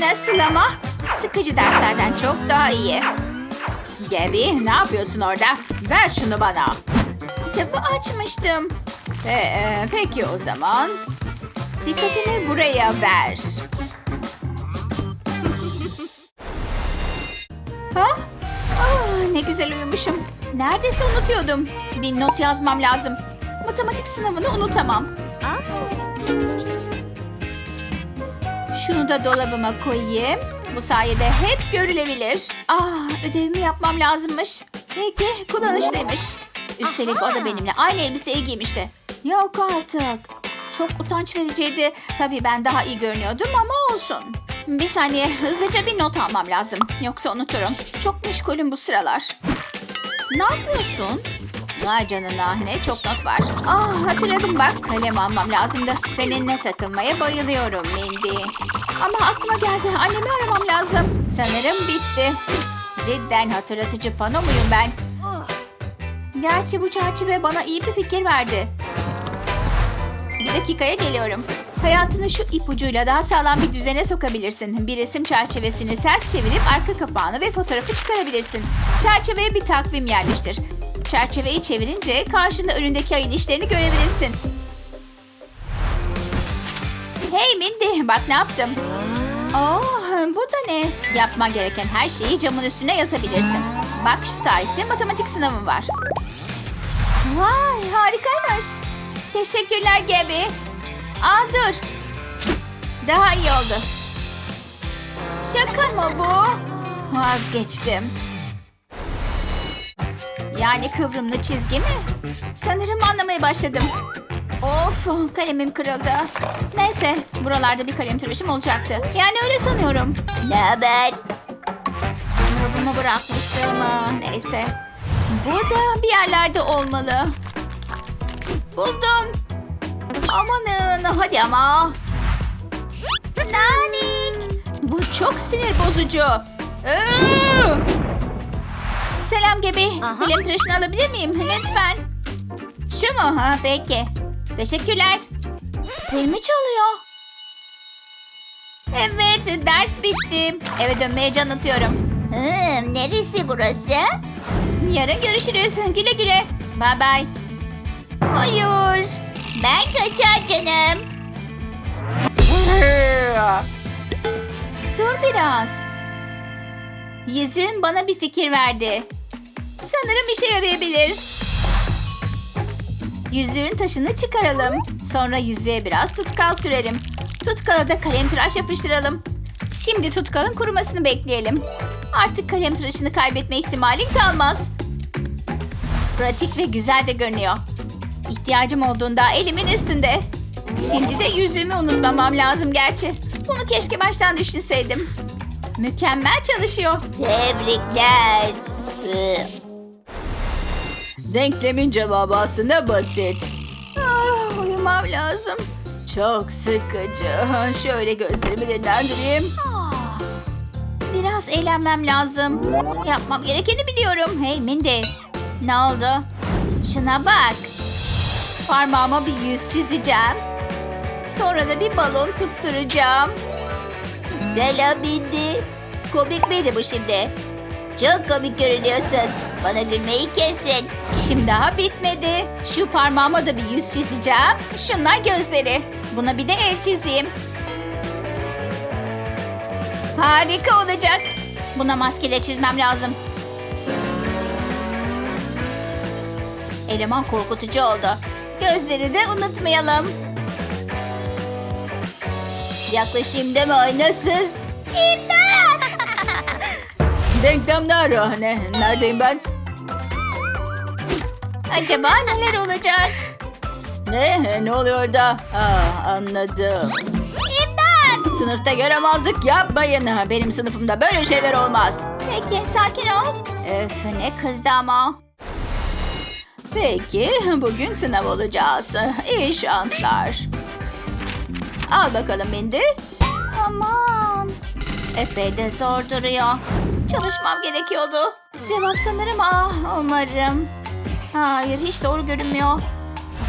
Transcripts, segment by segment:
Nasıl ama? Sıkıcı derslerden çok daha iyi. Gabi ne yapıyorsun orada? Ver şunu bana. Kitabı açmıştım. E, e, peki o zaman. Dikkatini buraya ver. Ha? Aa, ne güzel uyumuşum. Neredeyse unutuyordum. Bir not yazmam lazım. Matematik sınavını unutamam. Şunu da dolabıma koyayım. Bu sayede hep görülebilir. Aa, ödevimi yapmam lazımmış. Peki, kullanışlıymış. Üstelik o da benimle aynı elbiseyi giymişti. Yok artık. Çok utanç vericiydi. Tabii ben daha iyi görünüyordum ama olsun. Bir saniye, hızlıca bir not almam lazım. Yoksa unuturum. Çok meşgulüm bu sıralar. Ne yapıyorsun? Vay canına ne çok not var. Ah hatırladım bak kalem almam lazımdı. Seninle takılmaya bayılıyorum Mindy. Ama aklıma geldi annemi aramam lazım. Sanırım bitti. Cidden hatırlatıcı pano muyum ben? Gerçi bu çerçeve bana iyi bir fikir verdi. Bir dakikaya geliyorum. Hayatını şu ipucuyla daha sağlam bir düzene sokabilirsin. Bir resim çerçevesini ters çevirip arka kapağını ve fotoğrafı çıkarabilirsin. Çerçeveye bir takvim yerleştir. Çerçeveyi çevirince karşında önündeki ayın işlerini görebilirsin. Hey Mindy bak ne yaptım. Oh, bu da ne? Yapman gereken her şeyi camın üstüne yazabilirsin. Bak şu tarihte matematik sınavım var. Vay harikaymış. Teşekkürler Gabi. Aa dur. Daha iyi oldu. Şaka mı bu? Vazgeçtim. Yani kıvrımlı çizgi mi? Sanırım anlamaya başladım. Of kalemim kırıldı. Neyse buralarda bir kalem tıraşım olacaktı. Yani öyle sanıyorum. Ne haber? Bunu bırakmıştım. Neyse. Burada bir yerlerde olmalı. Buldum. Amanın hadi ama. Nanik. Bu çok sinir bozucu. Iıı! Selam Gebi. Aha. Kalem tıraşını alabilir miyim? Lütfen. Şu mu? Ha, peki. Teşekkürler. Zil mi çalıyor? Evet, ders bitti. Eve dönmeye can atıyorum. Hmm, neresi burası? Yarın görüşürüz. Güle güle. Bye bye. Hayır. Ben kaçar canım. Dur biraz. Yüzün bana bir fikir verdi. Sanırım işe yarayabilir. Yüzüğün taşını çıkaralım. Sonra yüzüğe biraz tutkal sürelim. Tutkala da kalem tıraş yapıştıralım. Şimdi tutkalın kurumasını bekleyelim. Artık kalem tıraşını kaybetme ihtimalin kalmaz. Pratik ve güzel de görünüyor. İhtiyacım olduğunda elimin üstünde. Şimdi de yüzüğümü unutmamam lazım gerçi. Bunu keşke baştan düşünseydim. Mükemmel çalışıyor. Tebrikler. Denklemin cevabı aslında basit. Ah, uyumam lazım. Çok sıkıcı. Şöyle gözlerimi dinlendireyim. Ah, Biraz eğlenmem lazım. Yapmam gerekeni biliyorum. Hey Mindy. Ne oldu? Şuna bak. Parmağıma bir yüz çizeceğim. Sonra da bir balon tutturacağım. Selam Bindi. Komik miydi bu şimdi? Çok komik görünüyorsun. Bana gülmeyi kesin. İşim daha bitmedi. Şu parmağıma da bir yüz çizeceğim. Şunlar gözleri. Buna bir de el çizeyim. Harika olacak. Buna maskele çizmem lazım. Eleman korkutucu oldu. Gözleri de unutmayalım. Yaklaşayım deme aynasız. İmdat! Denklemler ah, ne? Neredeyim ben? Acaba neler olacak? Ne? Ne oluyor da? Aa, anladım. İmdat! Sınıfta yaramazlık yapmayın. Benim sınıfımda böyle şeyler olmaz. Peki sakin ol. Öf ne kızdı ama. Peki bugün sınav olacağız. İyi şanslar. Al bakalım Mindy. Aman. Epey de zor duruyor. Çalışmam gerekiyordu. Cevap sanırım ah umarım. Hayır hiç doğru görünmüyor.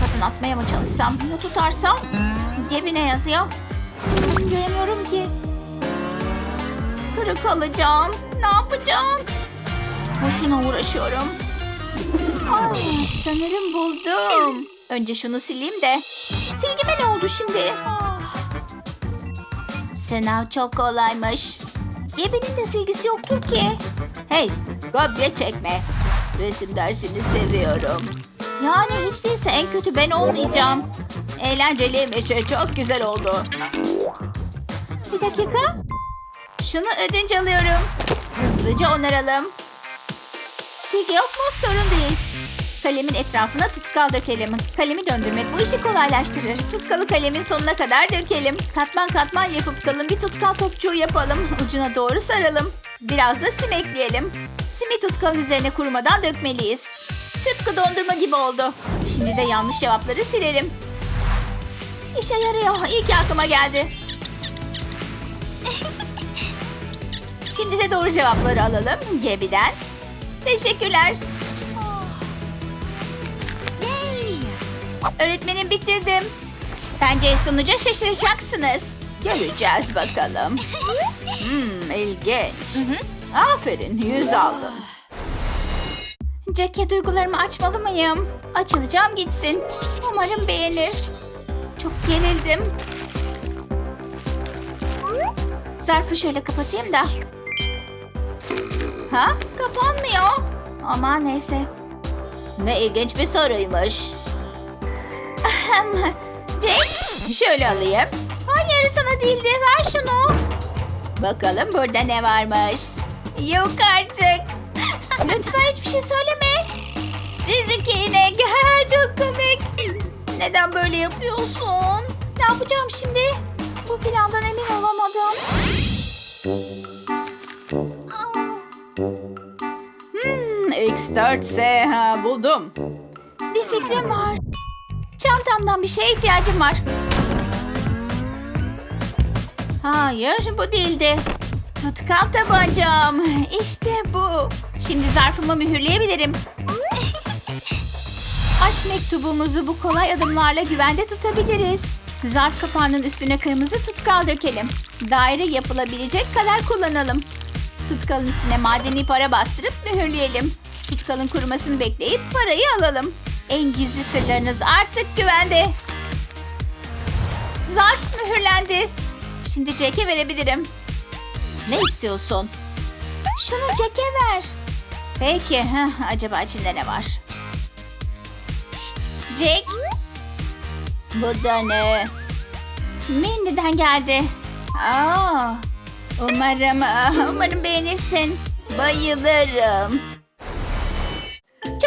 Kafadan atmaya mı çalışsam ya tutarsam? Gebi ne yazıyor? Göremiyorum ki. kalacağım. Ne yapacağım? Boşuna uğraşıyorum. Aa, sanırım buldum. Önce şunu sileyim de. Silgime ne oldu şimdi? Sınav çok kolaymış. Gebenin de silgisi yoktur ki. Hey, kopya çekme. Resim dersini seviyorum. Yani hiç değilse en kötü ben olmayacağım. Eğlenceliymiş, çok güzel oldu. Bir dakika. Şunu ödünç alıyorum. Hızlıca onaralım. Silgi yok mu? Sorun değil. Kalemin etrafına tutkal dökelim. Kalemi döndürmek bu işi kolaylaştırır. Tutkalı kalemin sonuna kadar dökelim. Katman katman yapıp kalın bir tutkal topçuğu yapalım. Ucuna doğru saralım. Biraz da sim ekleyelim. Simi tutkalın üzerine kurumadan dökmeliyiz. Tıpkı dondurma gibi oldu. Şimdi de yanlış cevapları silelim. İşe yarıyor. İyi ki aklıma geldi. Şimdi de doğru cevapları alalım Gebi'den. Teşekkürler. Öğretmenim bitirdim. Bence sonuca şaşıracaksınız. Göreceğiz bakalım. Hmm, ilginç. Aferin, yüz aldın. Jack'e duygularımı açmalı mıyım? Açılacağım gitsin. Umarım beğenir. Çok gerildim. Zarfı şöyle kapatayım da. Ha? Kapanmıyor. Ama neyse. Ne ilginç bir soruymuş. Jack, Şöyle alayım. hayır sana değildi. Ver şunu. Bakalım burada ne varmış. Yok artık. Lütfen hiçbir şey söyleme. Sizinki yine çok komik. Neden böyle yapıyorsun? Ne yapacağım şimdi? Bu plandan emin olamadım. Hmm, X4 ise ha, buldum. Bir fikrim var. Çantamdan bir şeye ihtiyacım var. Hayır bu değildi. Tutkal tabancam. İşte bu. Şimdi zarfımı mühürleyebilirim. Aşk mektubumuzu bu kolay adımlarla güvende tutabiliriz. Zarf kapağının üstüne kırmızı tutkal dökelim. Daire yapılabilecek kadar kullanalım. Tutkalın üstüne madeni para bastırıp mühürleyelim. Tutkalın kurumasını bekleyip parayı alalım. En gizli sırlarınız artık güvende. Zarf mühürlendi. Şimdi Jack'e verebilirim. Ne istiyorsun? Şunu Jack'e ver. Peki. heh, acaba içinde ne var? Şşt, Jack. Bu da ne? Mindy'den geldi. Aa, umarım, ah, umarım beğenirsin. Bayılırım.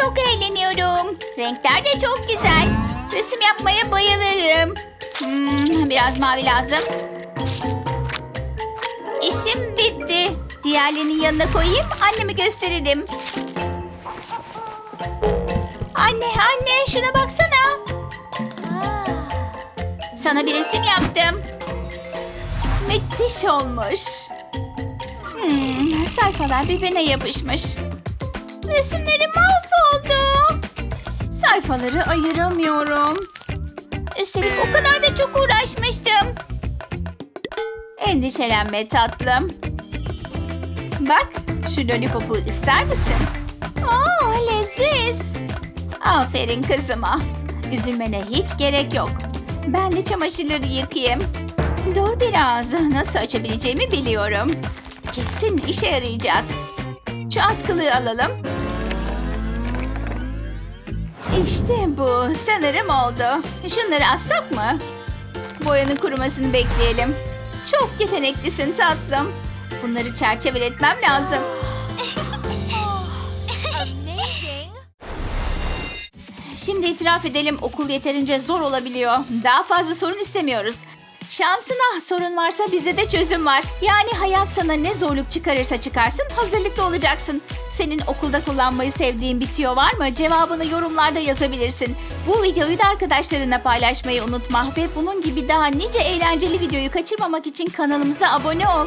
Çok eğleniyorum. Renkler de çok güzel. Resim yapmaya bayılırım. Hmm, biraz mavi lazım. İşim bitti. Diğerlerini yanına koyayım, anneme gösteririm. Anne, anne şuna baksana. Sana bir resim yaptım. Müthiş olmuş. Hmm, sayfalar birbirine yapışmış. Resimlerim mahvoldu. Sayfaları ayıramıyorum. Üstelik o kadar da çok uğraşmıştım. Endişelenme tatlım. Bak şu lollipopu ister misin? Aa leziz. Aferin kızıma. Üzülmene hiç gerek yok. Ben de çamaşırları yıkayayım. Dur biraz. Nasıl açabileceğimi biliyorum. Kesin işe yarayacak. Şu askılığı alalım. İşte bu. Sanırım oldu. Şunları assak mı? Boyanın kurumasını bekleyelim. Çok yeteneklisin tatlım. Bunları çerçeveletmem lazım. Şimdi itiraf edelim okul yeterince zor olabiliyor. Daha fazla sorun istemiyoruz. Şansına sorun varsa bizde de çözüm var. Yani hayat sana ne zorluk çıkarırsa çıkarsın hazırlıklı olacaksın. Senin okulda kullanmayı sevdiğin bitiyor var mı? Cevabını yorumlarda yazabilirsin. Bu videoyu da arkadaşlarına paylaşmayı unutma. Ve bunun gibi daha nice eğlenceli videoyu kaçırmamak için kanalımıza abone ol.